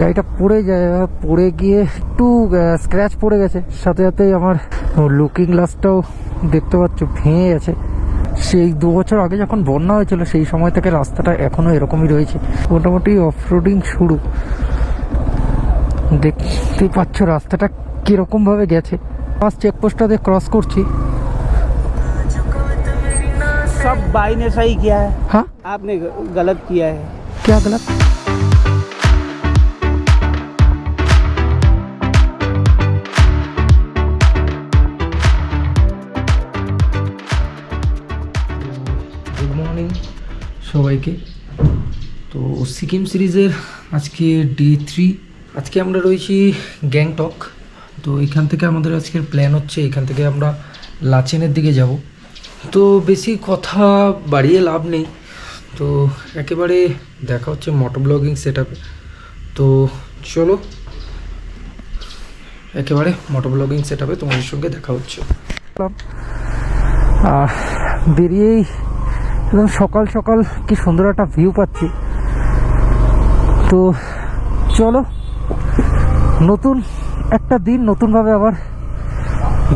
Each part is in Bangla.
গাড়িটা পড়ে যায় পড়ে গিয়ে একটু স্ক্র্যাচ পড়ে গেছে সাথে সাথেই আমার লুকিং গ্লাসটাও দেখতে পাচ্ছ ভেঙে গেছে সেই দু বছর আগে যখন বন্যা হয়েছিল সেই সময় থেকে রাস্তাটা এখনো এরকমই রয়েছে মোটামুটি অফরোডিং শুরু দেখতেই পাচ্ছ রাস্তাটা কিরকম ভাবে গেছে ফার্স্ট চেকপোস্টটা দিয়ে ক্রস করছি सब भाई ने सही किया है হ্যাঁ आपने गलत किया है क्या गलत মর্নিং সবাইকে। তো সিকিম সিরিজের আজকে ডে থ্রি। আজকে আমরা রয়েছি গ্যাংটক। তো এখান থেকে আমাদের আজকের প্ল্যান হচ্ছে এখান থেকে আমরা লাচেনের দিকে যাব। তো বেশি কথা বাড়িয়ে লাভ নেই। তো একেবারে দেখা হচ্ছে মোটো ব্লগিং সেট তো চলো একেবারে মোটো ব্লগিং সেট তোমাদের সঙ্গে দেখা হচ্ছে। বেরিয়েই একদম সকাল সকাল কি সুন্দর একটা ভিউ পাচ্ছি। তো চলো, নতুন একটা দিন, নতুনভাবে আবার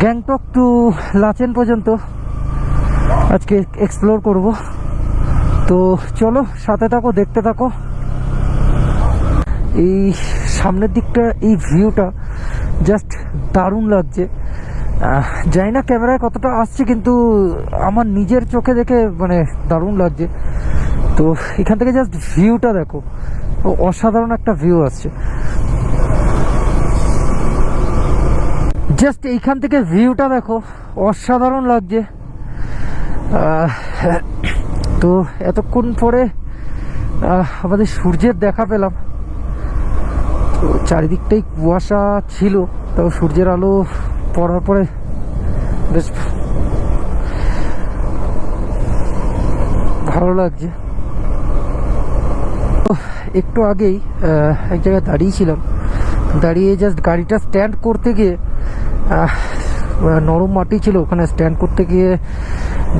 গ্যাংটক টু লাচেন পর্যন্ত আজকে এক্সপ্লোর করব। তো চলো, সাথে থাকো, দেখতে থাকো। এই সামনের দিকটা, এই ভিউটা জাস্ট দারুণ লাগছে। জানি না ক্যামেরায় কতটা আসছে, কিন্তু আমার নিজের চোখে দেখে মানে দারুণ লাগছে। তো এখান থেকে জাস্ট ভিউটা দেখো। অসাধারণ একটা ভিউ আসছে। জাস্ট এইখান থেকে ভিউটা দেখো, অসাধারণ লাগছে। তো এতক্ষণ পরে আমাদের সূর্যের দেখা পেলাম। তো চারিদিকটাই কুয়াশা ছিল, তাও সূর্যের আলো পড়ার পরে বেশ ভালো লাগছে। একটু আগেই এক জায়গায় দাঁড়িয়েছিলাম। দাঁড়িয়ে জাস্ট গাড়িটা স্ট্যান্ড করতে গিয়ে নরম মাটি ছিল, ওখানে স্ট্যান্ড করতে গিয়ে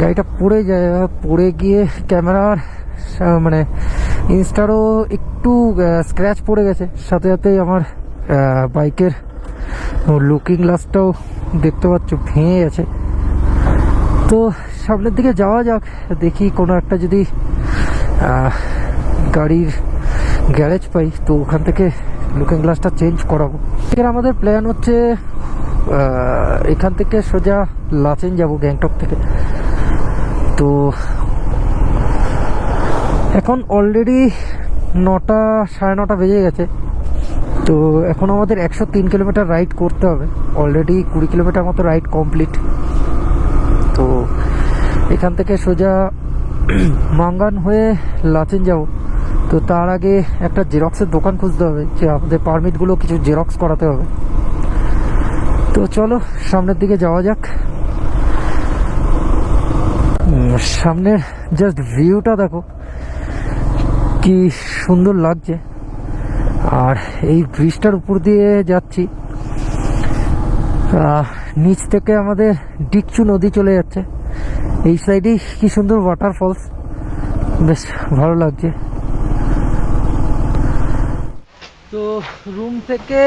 গাড়িটা পড়ে যায়, পড়ে গিয়ে ক্যামেরার মানে ইনস্টারও একটু স্ক্র্যাচ পড়ে গেছে। সাথে সাথেই আমার বাইকের লুকিং গ্লাসটাও দেখতে পাচ্ছ, ভেঙে গেছে। তো সামনের দিকে যাওয়া যাক, দেখি কোনো একটা যদি গাড়ির গ্যারেজ পাই, তো ওখান থেকে লুকিং গ্লাসটা চেঞ্জ করাবো। এর আমাদের প্ল্যান হচ্ছে এখান থেকে সোজা লাচেন যাব গ্যাংটক থেকে। তো এখন অলরেডি নটা, সাড়ে নটা বেজে গেছে। তো এখন আমাদের একশো তিন কিলোমিটার রাইড করতে হবে। অলরেডি কুড়ি কিলোমিটার মতো রাইড কমপ্লিট তো এখান থেকে সোজা মাঙ্গান হয়ে লাচেন যাব। তো তার আগে একটা জেরক্সের দোকান খুঁজতে হবে, যে আমাদের পারমিটগুলো কিছু জেরক্স করাতে হবে। তো চলো, সামনের দিকে যাওয়া যাক। সামনের জাস্ট ভিউটা দেখো। কি সুন্দর লাগছে। আর এই ব্রিজটার উপর দিয়ে যাচ্ছি। নিচ থেকে আমাদের ডিকচু নদী চলে যাচ্ছে। এই সাইডেই কি সুন্দর ওয়াটারফলস বেশ ভালো লাগছে। তো রুম থেকে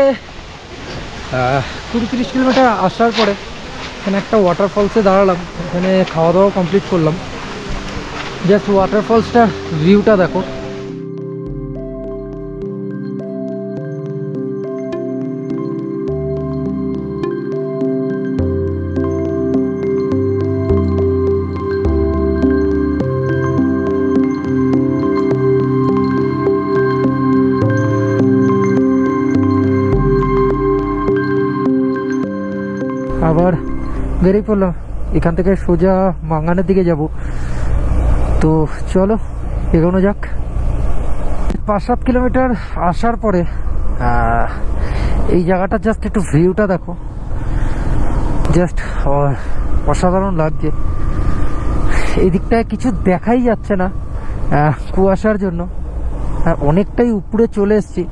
কুড়ি তিরিশ কিলোমিটার আসার পরে এখানে একটা ওয়াটারফলসে দাঁড়ালাম। এখানে খাওয়া দাওয়া কমপ্লিট করলাম। জাস্ট ওয়াটারফলসটার ভিউটা দেখো। আবার বেরিয়ে পড়লাম। এখান থেকে সোজা মাঙ্গানের দিকে যাব। তো চলো, এগোনো যাক। পাঁচ সাত কিলোমিটার আসার পরে এই জায়গাটা জাস্ট একটু ভিউটা দেখো। জাস্ট অসাধারণ লাগছে। এই দিকটায় কিছু দেখাই যাচ্ছে না কুয়াশার জন্য। অনেকটাই উপরে চলে এসেছি।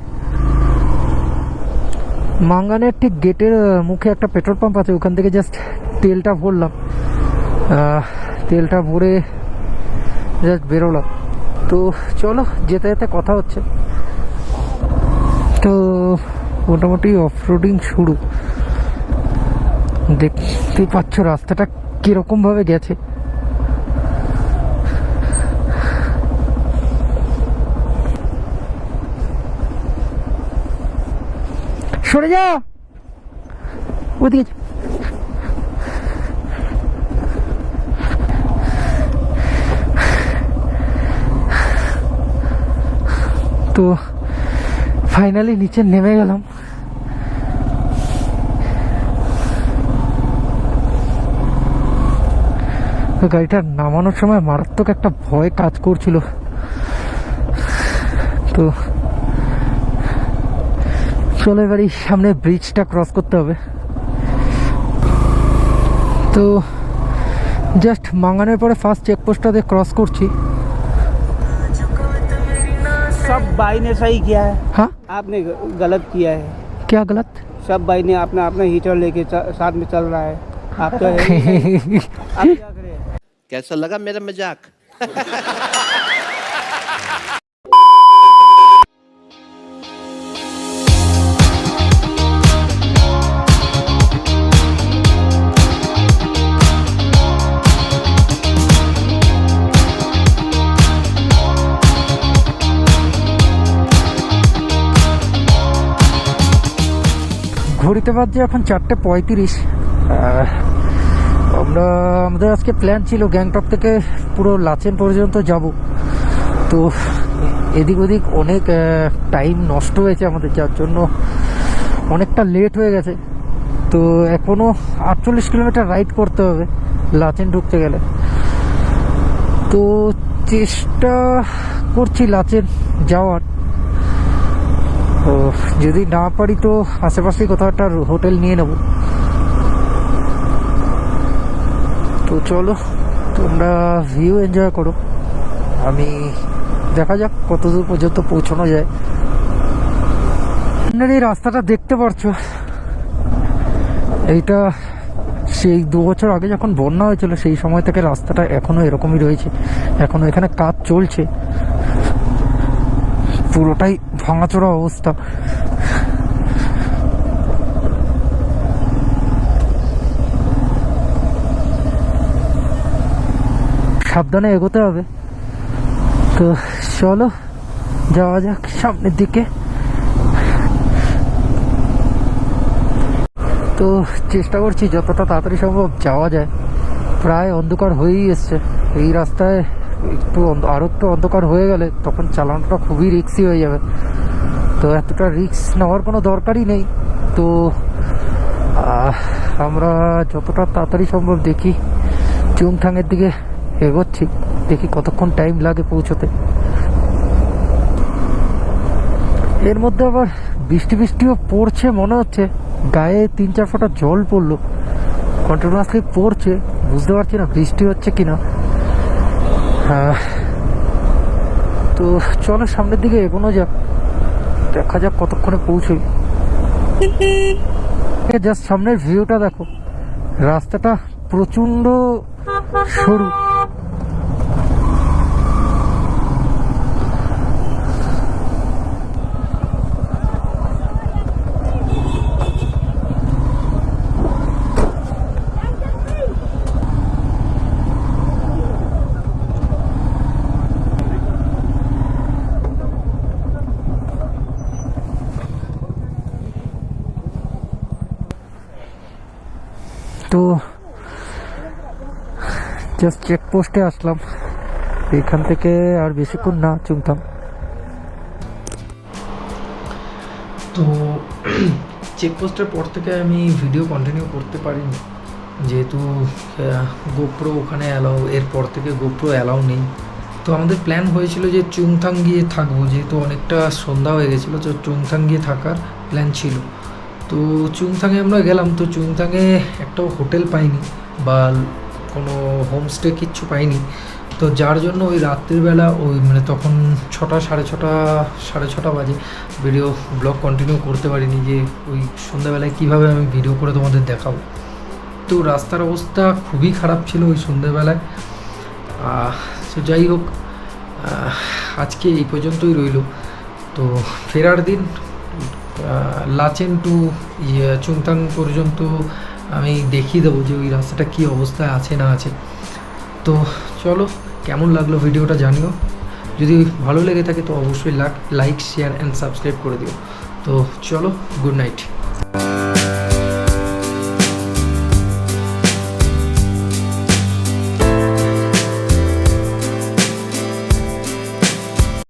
মাঙ্গানের ঠিক গেটের মুখে একটা পেট্রোল পাম্প আছে, ওখান থেকে জাস্ট তেলটা ভরলাম। তেলটা ভরে জাস্ট বেরোলাম। তো চলো, যেতে যেতে কথা হচ্ছে। তো মোটামুটি অফরোডিং শুরু। দেখতেই পাচ্ছ রাস্তাটা কীরকম ভাবে গেছে। সরে যা। ওদিকে তো ফাইনালি নিচে নেমে গেলাম। গাড়িটা নামানোর সময় মারাত্মক একটা ভয় কাজ করছিল। তো চলো এবার এই সামনে ব্রিজটা ক্রস করতে হবে তো জাস্ট মাঙ্গানের পরে ফার্স্ট চেকপোস্টটাতে ক্রস করছি सब भाई ने सही किया है हाँ आपने ग- गलत किया है क्या गलत सब भाई ने अपना अपना हीटर लेके च- साथ में चल रहा है आप तो है ही नहीं। आप क्या करें कैसा लगा मेरा मजाक ঘড়িতে বাজছে এখন চারটে পঁয়ত্রিশ। আমরা, আমাদের আজকে প্ল্যান ছিল গ্যাংটক থেকে পুরো লাচেন পর্যন্ত যাব। তো এদিক ওদিক অনেক টাইম নষ্ট হয়েছে আমাদের, যার জন্য অনেকটা লেট হয়ে গেছে। তো এখনও আটচল্লিশ কিলোমিটার রাইড করতে হবে লাচেন ঢুকতে গেলে। তো চেষ্টা করছি লাচেন যাওয়ার। তো যদি না পারি তো আশেপাশে কোথাও একটা হোটেল নিয়ে নেব। তো চলো, তোমরা ভিউ এনজয় করো। আমি দেখা যাক কত দূর পর্যন্ত পৌঁছানো যায়। আপনারা এই রাস্তাটা দেখতে পারছ? এইটা সেই দু বছর আগে যখন বন্যা হয়েছিল, সেই সময় থেকে রাস্তাটা এখনও এরকমই রয়েছে। এখনও এখানে কাজ চলছে। পুরোটাই ভাঙাচোরা অবস্থা। সাবধানে এগোতে হবে। তো চলো, যাওয়া যাক সামনের দিকে। তো চেষ্টা করছি যতটা তাড়াতাড়ি সম্ভব যাওয়া যায়। প্রায় অন্ধকার হয়েই এসছে। এই রাস্তায় একটু অন্ধ- আরও একটু অন্ধকার হয়ে গেলে তখন চালানোটা খুবই রিক্সি হয়ে যাবে। তো এতটা রিক্স নেওয়ার কোনো দরকারই নেই। তো আমরা যতটা তাড়াতাড়ি সম্ভব দেখি, চুংথাংয়ের দিকে এগোচ্ছি, দেখি কতক্ষণ টাইম লাগে পৌঁছতে। এর মধ্যে আবার বৃষ্টি বৃষ্টিও পড়ছে মনে হচ্ছে। গায়ে তিন চার ফোঁটা জল পড়ল। কন্টিনিউয়াসলি পড়ছে, বুঝতে পারছি না বৃষ্টি হচ্ছে কিনা। তো চলো সামনের দিকে এগোনো যাক। দেখা যাক কতক্ষণে পৌঁছই। জাস্ট সামনের ভিউটা দেখো। রাস্তাটা প্রচণ্ড সরু তো জাস্ট চেকপোস্টে আসলাম। এখান থেকে আর বেশিক্ষণ না চুমতাম তো চেকপোস্টের পর থেকে আমি ভিডিও কন্টিনিউ করতে পারিনি। যেহেতু গোপ্রো ওখানে অ্যালাউ এরপর থেকে গোপ্রো অ্যালাউ নেই। তো আমাদের প্ল্যান হয়েছিল যে চুংথাং গিয়ে থাকব, যেহেতু অনেকটা সন্ধ্যা হয়ে গেছিল, তো চুংথাং গিয়ে থাকার প্ল্যান ছিল। তো চুংথাংয়ে আমরা গেলাম, তো চুংথাংয়ে একটাও হোটেল পাইনি, বা কোনো হোমস্টে কিচ্ছু পাইনি। তো যার জন্য ওই রাত্রিবেলা ওই মানে তখন ছটা, সাড়ে ছটা সাড়ে ছটা বাজে ভিডিও ব্লগ কন্টিনিউ করতে পারিনি যে ওই সন্ধ্যাবেলায় কীভাবে আমি ভিডিও করে তোমাদের দেখাবো। তো রাস্তার অবস্থা খুবই খারাপ ছিল ওই সন্ধ্যেবেলায়। তো যাই হোক আজকে এই পর্যন্তই রইল। তো ফেরার দিন লাচেন টু ইয়ে চুংতাং পর্যন্ত আমি দেখিয়ে দেবো যে ওই রাস্তাটা কী অবস্থায় আছে না আছে। তো চলো, কেমন লাগল ভিডিওটা জানিও। যদি ভালো লেগে থাকে তো অবশ্যই লাইক শেয়ার অ্যান্ড সাবস্ক্রাইব করে দিও। তো চলো গুড নাইট